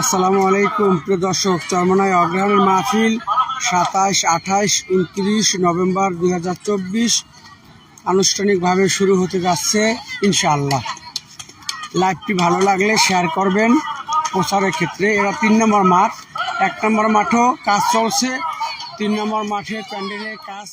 আসসালামু আলাইকুম, প্রিয় দর্শক, চরমনায় অগ্রহায়ণের মাহফিল সাতাশ আঠাশ উনত্রিশ নভেম্বর দুই হাজার চব্বিশ। আনুষ্ঠানিকভাবে শুরু হতে যাচ্ছে, ইনশাআল্লাহ। লাইভটি ভালো লাগলে শেয়ার করবেন। প্রচারের ক্ষেত্রে এরা তিন নম্বর মাঠ, এক নম্বর মাঠও কাজ চলছে, তিন নম্বর মাঠে প্যান্ডেলের কাজ